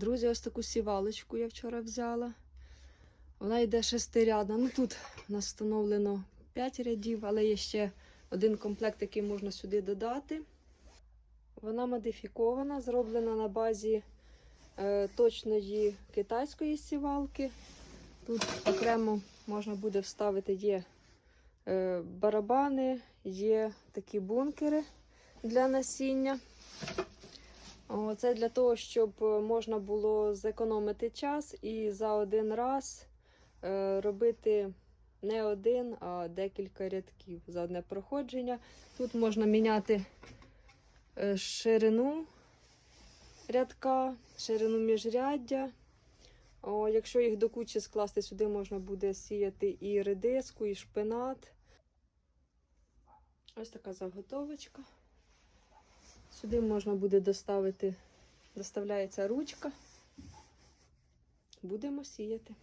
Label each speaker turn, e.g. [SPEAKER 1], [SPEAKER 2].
[SPEAKER 1] Друзі, ось таку сівалочку я вчора взяла. Вона йде шестирядна. Ну тут у встановлено 5 рядів, але є ще один комплект, який можна сюди додати. Вона модифікована, зроблена на базі е, точної китайської сівалки. Тут окремо можна буде вставити є е, барабани, є такі бункери для насіння. Це для того, щоб е, можна було зекономити час і за один раз е, робити не один, а декілька рядків за одне проходження. Тут можна міняти е, ширину рядка, ширину міжряддя. О, якщо їх до кучі скласти, сюди можна буде сіяти і редиску, і шпинат. Ось така заготовочка. Сюди можна буде доставити, доставляється ручка. Будемо сіяти.